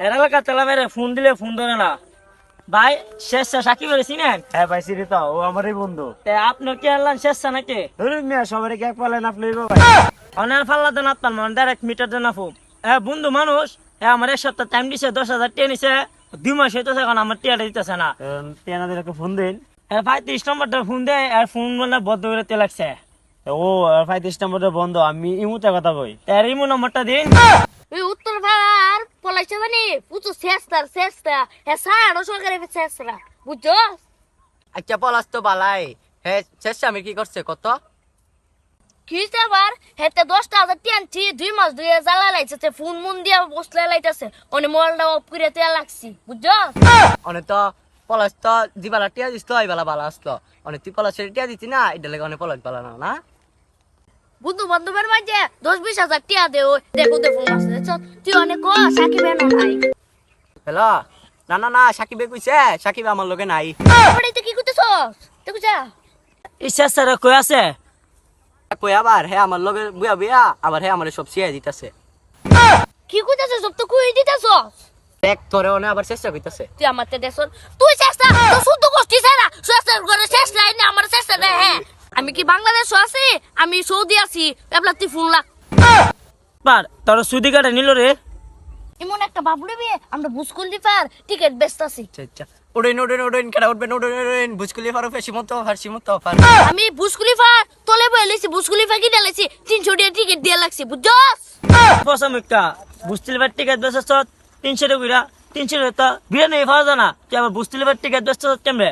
এর এলাকা তেলা মেরে ফোন দিলে ফোন ধরে না। ভাই শেষ সাকিব চিনেন? হ্যাঁ ভাই তো ও আমারই বন্ধু। তে আপনি কি আনলেন শেষ নাকি? ধরুন মিয়া সবারই এক পালেন আপনি ভাই? অনেক ফাল্লা দেন আপনার মান ডাইরেক্ট মিটার দেন আপু এ বন্ধু মানুষ এ আমার এক সপ্তাহ টাইম দিছে দশ হাজার টিয়া নিছে দুই মাস হইতেছে এখন আমার টিয়াটা দিতেছে না। টেনাদের একটা ফোন দিন। এ ভাই তিরিশ নম্বরটা ফোন দেয় আর ফোন মানে বদ্ধ করে তে লাগছে। ও পঁয়ত্রিশ নম্বরটা বন্ধ আমি ইমুতে কথা কই। এর ইমো নম্বরটা দিন। পলাইছে জানি পুচু চেষ্টার চেষ্টা। হে সাড়ো সরকারি চেষ্টা। বুঝছ আচ্ছা পলাশ তো বালাই। হ্যাঁ শেষ আমি কি করছে কত? কি হইছে আবার? হেতে দশটা হাজার টিয়ানছি দুই মাস দুই জ্বালা লাইছে ফোন মুন দিয়া বসলে লাইতেছে অনে মোবাইলটা অফ করে তেল লাগছি। বুঝছ অনেক তো পলাশ তো জিবালা টিয়া দিস তো এই বেলা বালা আসলো। অনেক তুই পলাশের টিয়া দিতি না এটা লেগে অনেক পলাশ বালা না না? বান্ধবের মাঝে দশ বিশ হাজার টিয়া দে ওই দেখো দে ফোন আছে দেখছ? তুই অনেক সাকিব নাই। হ্যালো না না না সাকিবে কইছে সাকিব আমার লগে নাই। বাড়িতে কি করতেছস দেখছ এই শেষ স্যার কই আছে? কই আবার হ্যাঁ আমার লগে বুয়া বুয়া আবার হ্যাঁ আমার সব সিয়াই দিতেছে। কি করতেছস সব তো কুই দিতেছস? দেখ তোরে অনে আবার চেষ্টা করতেছে তুই আমার তে দেখছ তুই চেষ্টা তো শুদ্ধ করছিস না চেষ্টা করে শেষ লাইনে আমার আমি কি বাংলাদেশ আছি? আমি সৌদি আছি। এবলা তুই ফোন লাগ পার তোর সুদি কাটে নিল রে। এমন একটা বাবুরে বিয়ে আমরা বুসকুল দিপার টিকিট ব্যস্ত আছি। আচ্ছা আচ্ছা। উড়েন উড়েন উড়েন কেডা উঠবেন ফারো ফেসি মতো ফারসি মতো ফার আমি বুসকুলি ফার তলে লেছি বুসকুলি ফাঁকি ডালেছি তিনশো টাকা টিকিট দিয়ে লাগছি বুঝছস? পশমিকা বুঝতে পার টিকেট বেসছ তিনশো টাকা তিনশো টাকা বিয়ে নেই পাওয়া যায় না। তুই আবার বুঝতে পার টিকেট বেসছ কেমনে?